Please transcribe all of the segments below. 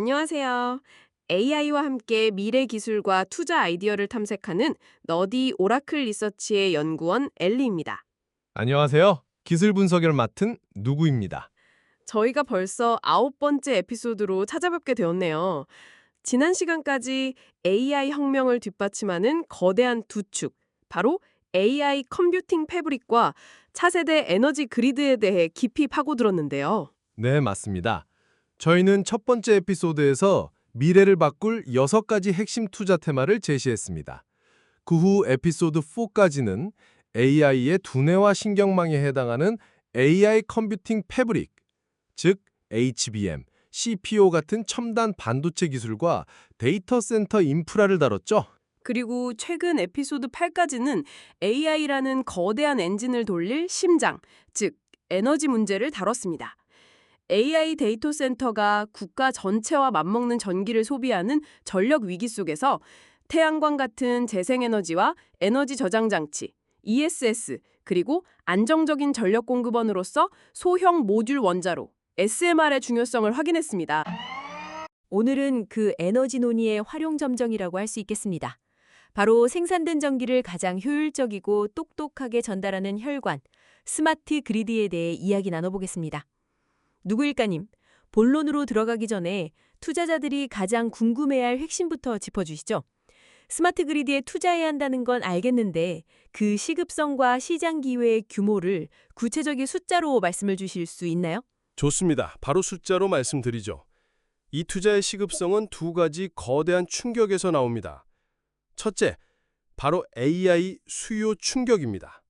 안녕하세요. AI와 함께 미래 기술과 투자 아이디어를 탐색하는 너디 오라클 리서치의 연구원 엘리입니다. 안녕하세요. 기술 분석을 맡은 누구입니다. 저희가 벌써 아홉 번째 에피소드로 찾아뵙게 되었네요. 지난 시간까지 AI 혁명을 뒷받침하는 거대한 두 축, 바로 AI 컴퓨팅 패브릭과 차세대 에너지 그리드에 대해 깊이 파고들었는데요. 네, 맞습니다. 저희는 첫 번째 에피소드에서 미래를 바꿀 여섯 가지 핵심 투자 테마를 제시했습니다. 그 후 에피소드 4까지는 AI의 두뇌와 신경망에 해당하는 AI 컴퓨팅 패브릭, 즉 HBM, CPO 같은 첨단 반도체 기술과 데이터 센터 인프라를 다뤘죠. 그리고 최근 에피소드 8까지는 AI라는 거대한 엔진을 돌릴 심장, 즉 에너지 문제를 다뤘습니다. AI 데이터 센터가 국가 전체와 맞먹는 전기를 소비하는 전력 위기 속에서 태양광 같은 재생에너지와 에너지 저장 장치, ESS, 그리고 안정적인 전력 공급원으로서 소형 모듈 원자로, SMR의 중요성을 확인했습니다. 오늘은 그 에너지 논의의 활용 점정이라고 할 수 있겠습니다. 바로 생산된 전기를 가장 효율적이고 똑똑하게 전달하는 혈관, 스마트 그리드에 대해 이야기 나눠보겠습니다. 누구일까님, 본론으로 들어가기 전에 투자자들이 가장 궁금해할 핵심부터 짚어주시죠. 스마트 그리드에 투자해야 한다는 건 알겠는데 그 시급성과 시장 기회의 규모를 구체적인 숫자로 말씀을 주실 수 있나요? 좋습니다. 바로 숫자로 말씀드리죠. 이 투자의 시급성은 두 가지 거대한 충격에서 나옵니다. 첫째, 바로 AI 수요 충격입니다.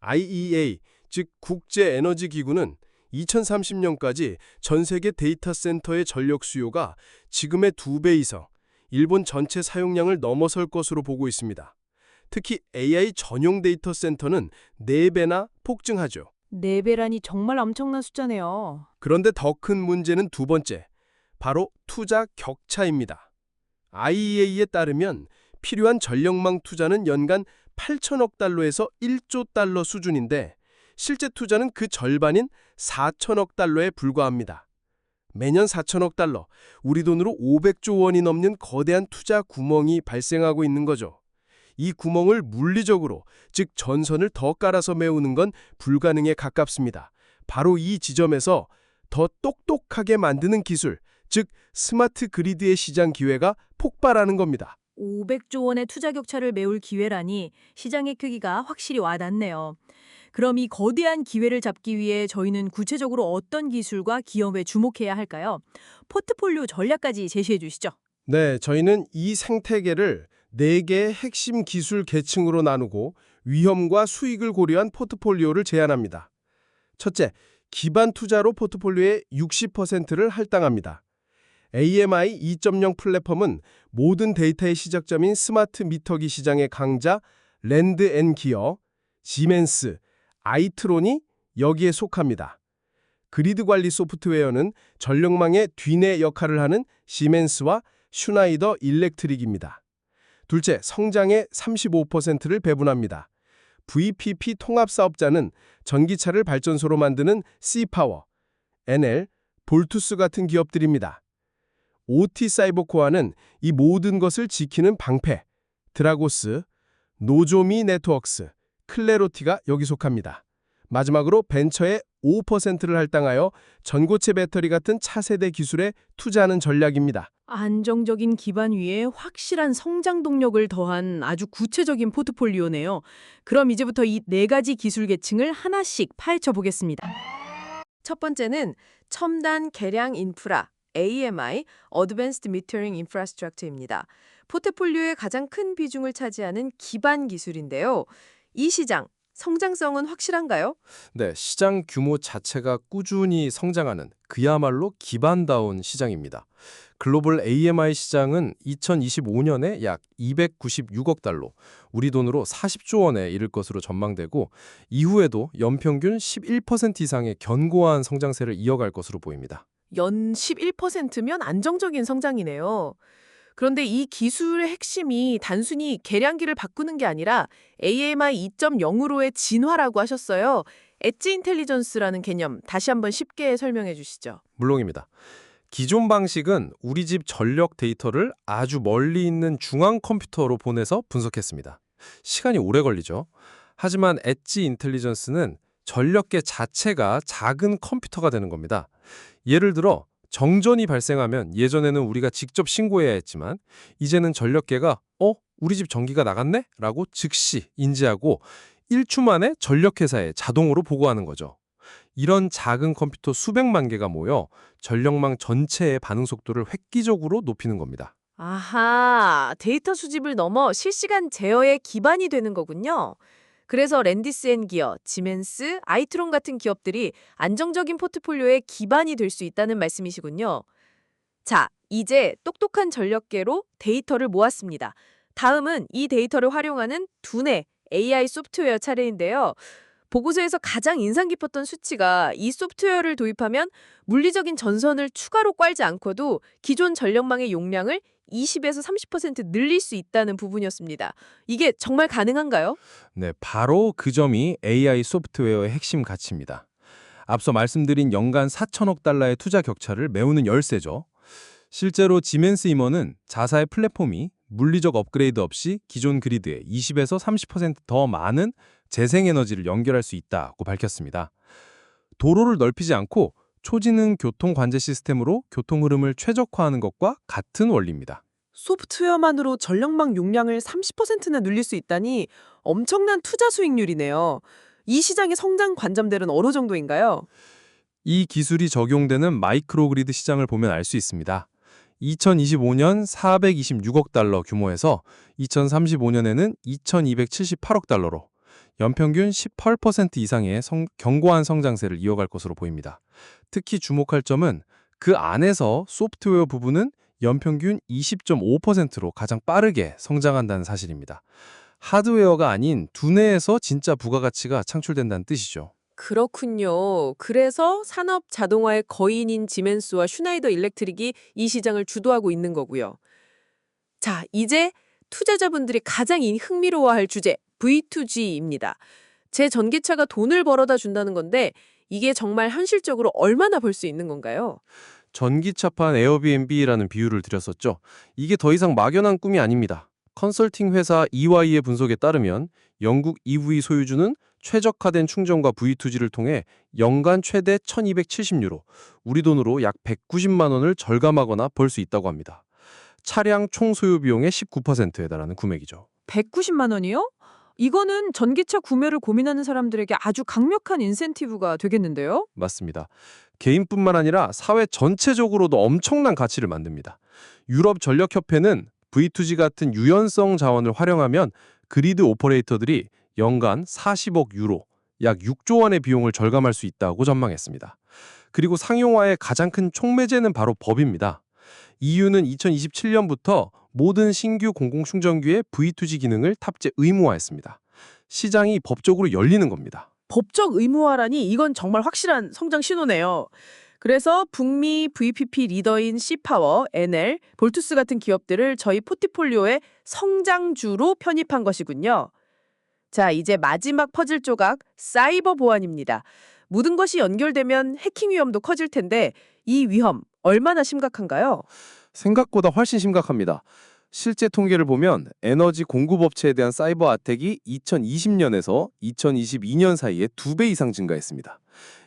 IEA, 즉 국제에너지기구는 2030년까지 전 세계 데이터 센터의 전력 수요가 지금의 두배 이상, 일본 전체 사용량을 넘어설 것으로 보고 있습니다. 특히 AI 전용 데이터 센터는 4배나 폭증하죠. 네 배라니 정말 엄청난 숫자네요. 그런데 더 큰 문제는 두 번째, 바로 투자 격차입니다. IEA에 따르면 필요한 전력망 투자는 연간 8천억 달러에서 1조 달러 수준인데 실제 투자는 그 절반인 4천억 달러에 불과합니다. 매년 4천억 달러, 우리 돈으로 500조 원이 넘는 거대한 투자 구멍이 발생하고 있는 거죠. 이 구멍을 물리적으로, 즉 전선을 더 깔아서 메우는 건 불가능에 가깝습니다. 바로 이 지점에서 더 똑똑하게 만드는 기술, 즉 스마트 그리드의 시장 기회가 폭발하는 겁니다. 500조 원의 투자 격차를 메울 기회라니 시장의 크기가 확실히 와닿네요. 그럼 이 거대한 기회를 잡기 위해 저희는 구체적으로 어떤 기술과 기업에 주목해야 할까요? 포트폴리오 전략까지 제시해 주시죠. 네, 저희는 이 생태계를 4개의 핵심 기술 계층으로 나누고 위험과 수익을 고려한 포트폴리오를 제안합니다. 첫째, 기반 투자로 포트폴리오의 60%를 할당합니다. AMI 2.0 플랫폼은 모든 데이터의 시작점인 스마트 미터기 시장의 강자 랜드 앤 기어, 지멘스, 아이트론이 여기에 속합니다. 그리드 관리 소프트웨어는 전력망의 뒤내 역할을 하는 시멘스와 슈나이더 일렉트릭입니다. 둘째, 성장의 35%를 배분합니다. VPP 통합사업자는 전기차를 발전소로 만드는 C파워, NL, 볼투스 같은 기업들입니다. OT 사이버코어는 이 모든 것을 지키는 방패, 드라고스, 노조미 네트워크스, 클레로티가 여기 속합니다. 마지막으로 벤처의 5%를 할당하여 전고체 배터리 같은 차세대 기술에 투자하는 전략입니다. 안정적인 기반 위에 확실한 성장 동력을 더한 아주 구체적인 포트폴리오네요. 그럼 이제부터 이 네 가지 기술 계층을 하나씩 파헤쳐 보겠습니다. 첫 번째는 첨단 계량 인프라, AMI, Advanced Metering Infrastructure입니다. 포트폴리오의 가장 큰 비중을 차지하는 기반 기술인데요. 이 시장, 성장성은 확실한가요? 네, 시장 규모 자체가 꾸준히 성장하는 그야말로 기반다운 시장입니다. 글로벌 AMI 시장은 2025년에 약 296억 달러, 우리 돈으로 40조 원에 이를 것으로 전망되고 이후에도 연평균 11% 이상의 견고한 성장세를 이어갈 것으로 보입니다. 연 11%면 안정적인 성장이네요. 그런데 이 기술의 핵심이 단순히 계량기를 바꾸는 게 아니라 AMI 2.0으로의 진화라고 하셨어요. 엣지 인텔리전스라는 개념 다시 한번 쉽게 설명해 주시죠. 물론입니다. 기존 방식은 우리 집 전력 데이터를 아주 멀리 있는 중앙 컴퓨터로 보내서 분석했습니다. 시간이 오래 걸리죠. 하지만 엣지 인텔리전스는 전력계 자체가 작은 컴퓨터가 되는 겁니다. 예를 들어 정전이 발생하면 예전에는 우리가 직접 신고해야 했지만 이제는 전력계가 어? 우리 집 전기가 나갔네? 라고 즉시 인지하고 1초 만에 전력회사에 자동으로 보고하는 거죠. 이런 작은 컴퓨터 수백만 개가 모여 전력망 전체의 반응 속도를 획기적으로 높이는 겁니다. 아하, 데이터 수집을 넘어 실시간 제어의 기반이 되는 거군요. 그래서 랜디스 앤 기어, 지멘스, 아이트론 같은 기업들이 안정적인 포트폴리오의 기반이 될 수 있다는 말씀이시군요. 자, 이제 똑똑한 전력계로 데이터를 모았습니다. 다음은 이 데이터를 활용하는 두뇌 AI 소프트웨어 차례인데요. 보고서에서 가장 인상 깊었던 수치가 이 소프트웨어를 도입하면 물리적인 전선을 추가로 꽐지 않고도 기존 전력망의 용량을 20에서 30% 늘릴 수 있다는 부분이었습니다. 이게 정말 가능한가요? 네, 바로 그 점이 AI 소프트웨어의 핵심 가치입니다. 앞서 말씀드린 연간 4천억 달러의 투자 격차를 메우는 열쇠죠. 실제로 지멘스 임원은 자사의 플랫폼이 물리적 업그레이드 없이 기존 그리드에 20에서 30%더 많은 재생에너지를 연결할 수 있다고 밝혔습니다. 도로를 넓히지 않고 초지능 교통 관제 시스템으로 교통 흐름을 최적화하는 것과 같은 원리입니다. 소프트웨어만으로 전력망 용량을 30%나 늘릴 수 있다니 엄청난 투자 수익률이네요. 이 시장의 성장 관점들은 어느 정도인가요? 이 기술이 적용되는 마이크로그리드 시장을 보면 알 수 있습니다. 2025년 426억 달러 규모에서 2035년에는 2278억 달러로 연평균 18% 이상의 성- 견고한 성장세를 이어갈 것으로 보입니다. 특히 주목할 점은 그 안에서 소프트웨어 부분은 연평균 20.5%로 가장 빠르게 성장한다는 사실입니다. 하드웨어가 아닌 두뇌에서 진짜 부가가치가 창출된다는 뜻이죠. 그렇군요. 그래서 산업 자동화의 거인인 지멘스와 슈나이더 일렉트릭이 이 시장을 주도하고 있는 거고요. 자, 이제 투자자분들이 가장 이 흥미로워할 주제 V2G입니다. 제 전기차가 돈을 벌어다 준다는 건데 이게 정말 현실적으로 얼마나 벌 수 있는 건가요? 전기차판 에어비앤비라는 비유를 드렸었죠. 이게 더 이상 막연한 꿈이 아닙니다. 컨설팅 회사 EY의 분석에 따르면 영국 EV 소유주는 최적화된 충전과 V2G를 통해 연간 최대 1270유로, 우리 돈으로 약 190만 원을 절감하거나 벌 수 있다고 합니다. 차량 총 소요 비용의 19%에 달하는 금액이죠. 190만 원이요? 이거는 전기차 구매를 고민하는 사람들에게 아주 강력한 인센티브가 되겠는데요? 맞습니다. 개인뿐만 아니라 사회 전체적으로도 엄청난 가치를 만듭니다. 유럽 전력협회는 V2G 같은 유연성 자원을 활용하면 그리드 오퍼레이터들이 연간 40억 유로, 약 6조 원의 비용을 절감할 수 있다고 전망했습니다. 그리고 상용화의 가장 큰 촉매제는 바로 법입니다. EU는 2027년부터 모든 신규 공공충전기에 V2G 기능을 탑재 의무화했습니다. 시장이 법적으로 열리는 겁니다. 법적 의무화라니 이건 정말 확실한 성장 신호네요. 그래서 북미 VPP 리더인 C파워, NL, 볼투스 같은 기업들을 저희 포트폴리오의 성장주로 편입한 것이군요. 자, 이제 마지막 퍼즐 조각, 사이버 보안입니다. 모든 것이 연결되면 해킹 위험도 커질 텐데 이 위험 얼마나 심각한가요? 생각보다 훨씬 심각합니다. 실제 통계를 보면 에너지 공급업체에 대한 사이버 아택이 2020년에서 2022년 사이에 두 배 이상 증가했습니다.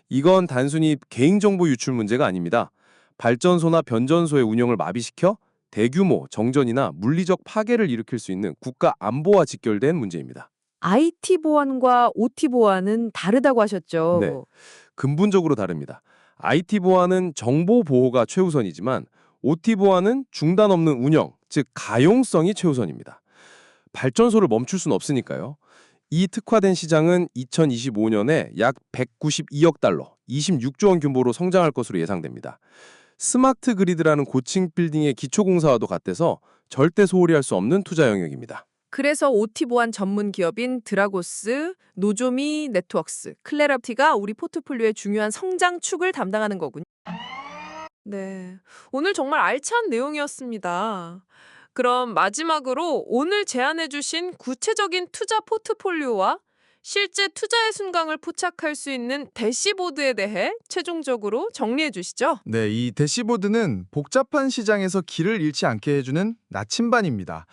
이건 단순히 개인정보 유출 문제가 아닙니다. 발전소나 변전소의 운영을 마비시켜 대규모 정전이나 물리적 파괴를 일으킬 수 있는 국가 안보와 직결된 문제입니다. IT 보안과 OT 보안은 다르다고 하셨죠. 네. 근본적으로 다릅니다. IT 보안은 정보 보호가 최우선이지만 OT 보안은 중단 없는 운영, 즉 가용성이 최우선입니다. 발전소를 멈출 수는 없으니까요. 이 특화된 시장은 2025년에 약 192억 달러, 26조 원 규모로 성장할 것으로 예상됩니다. 스마트 그리드라는 고층 빌딩의 기초 공사와도 같아서 절대 소홀히 할 수 없는 투자 영역입니다. 그래서 OT 보안 전문 기업인 드라고스, 노조미 네트워크스, 클레럽티가 우리 포트폴리오의 중요한 성장 축을 담당하는 거군요. 네. 오늘 정말 알찬 내용이었습니다. 그럼 마지막으로 오늘 제안해 주신 구체적인 투자 포트폴리오와 실제 투자의 순간을 포착할 수 있는 대시보드에 대해 최종적으로 정리해 주시죠. 네, 이 대시보드는 복잡한 시장에서 길을 잃지 않게 해주는 나침반입니다.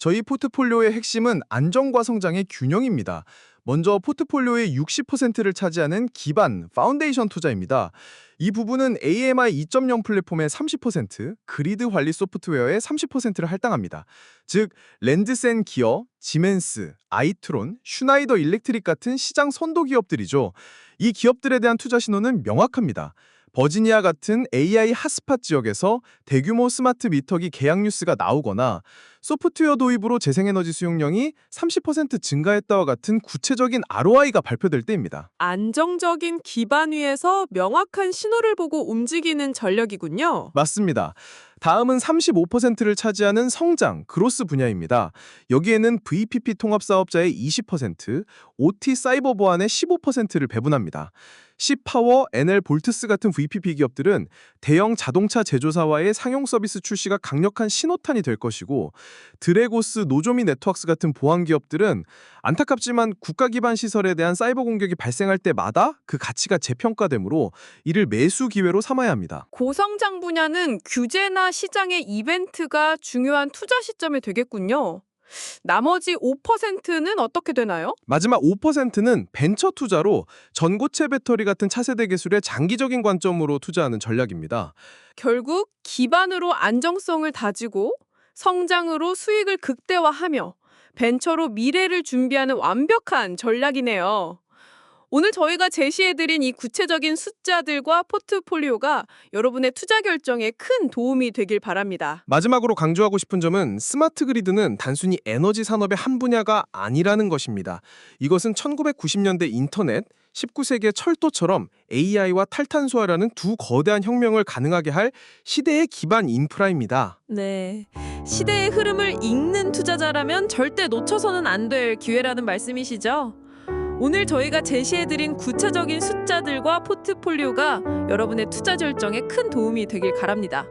저희 포트폴리오의 핵심은 안정과 성장의 균형입니다. 먼저 포트폴리오의 60%를 차지하는 기반, 파운데이션 투자입니다. 이 부분은 AMI 2.0 플랫폼의 30%, 그리드 관리 소프트웨어의 30%를 할당합니다. 즉, 랜드센 기어, 지멘스, 아이트론, 슈나이더 일렉트릭 같은 시장 선도 기업들이죠. 이 기업들에 대한 투자 신호는 명확합니다. 버지니아 같은 AI 핫스팟 지역에서 대규모 스마트 미터기 계약 뉴스가 나오거나 소프트웨어 도입으로 재생에너지 수용량이 30% 증가했다와 같은 구체적인 ROI가 발표될 때입니다. 안정적인 기반 위에서 명확한 신호를 보고 움직이는 전략이군요. 맞습니다. 다음은 35%를 차지하는 성장, 그로스 분야입니다. 여기에는 VPP 통합 사업자의 20%, OT 사이버 보안의 15%를 배분합니다. 시파워, NL 볼트스 같은 VPP 기업들은 대형 자동차 제조사와의 상용 서비스 출시가 강력한 신호탄이 될 것이고 드래고스, 노조미 네트워크스 같은 보안 기업들은 안타깝지만 국가 기반 시설에 대한 사이버 공격이 발생할 때마다 그 가치가 재평가되므로 이를 매수 기회로 삼아야 합니다. 고성장 분야는 규제 나 시장의 이벤트가 중요한 투자 시점이 되겠군요. 나머지 5%는 어떻게 되나요? 마지막 5%는 벤처 투자로 전고체 배터리 같은 차세대 기술의 장기적인 관점으로 투자하는 전략입니다. 결국 기반으로 안정성을 다지고 성장으로 수익을 극대화하며 벤처로 미래를 준비하는 완벽한 전략이네요. 오늘 저희가 제시해드린 이 구체적인 숫자들과 포트폴리오가 여러분의 투자 결정에 큰 도움이 되길 바랍니다. 마지막으로 강조하고 싶은 점은 스마트 그리드는 단순히 에너지 산업의 한 분야가 아니라는 것입니다. 이것은 1990년대 인터넷, 19세기의 철도처럼 AI와 탈탄소화라는 두 거대한 혁명을 가능하게 할 시대의 기반 인프라입니다. 네. 시대의 흐름을 읽는 투자자라면 절대 놓쳐서는 안 될 기회라는 말씀이시죠? 오늘 저희가 제시해드린 구체적인 숫자들과 포트폴리오가 여러분의 투자 결정에 큰 도움이 되길 바랍니다.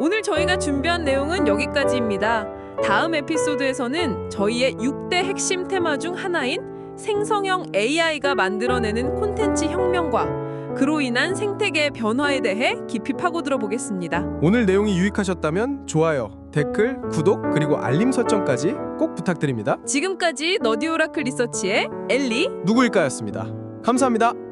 오늘 저희가 준비한 내용은 여기까지입니다. 다음 에피소드에서는 저희의 6대 핵심 테마 중 하나인 생성형 AI가 만들어내는 콘텐츠 혁명과 그로 인한 생태계 변화에 대해 깊이 파고들어 보겠습니다. 오늘 내용이 유익하셨다면 좋아요, 댓글, 구독, 그리고 알림 설정까지 꼭 부탁드립니다. 지금까지 너디오라클 리서치의 엘리 누구일까였습니다. 감사합니다.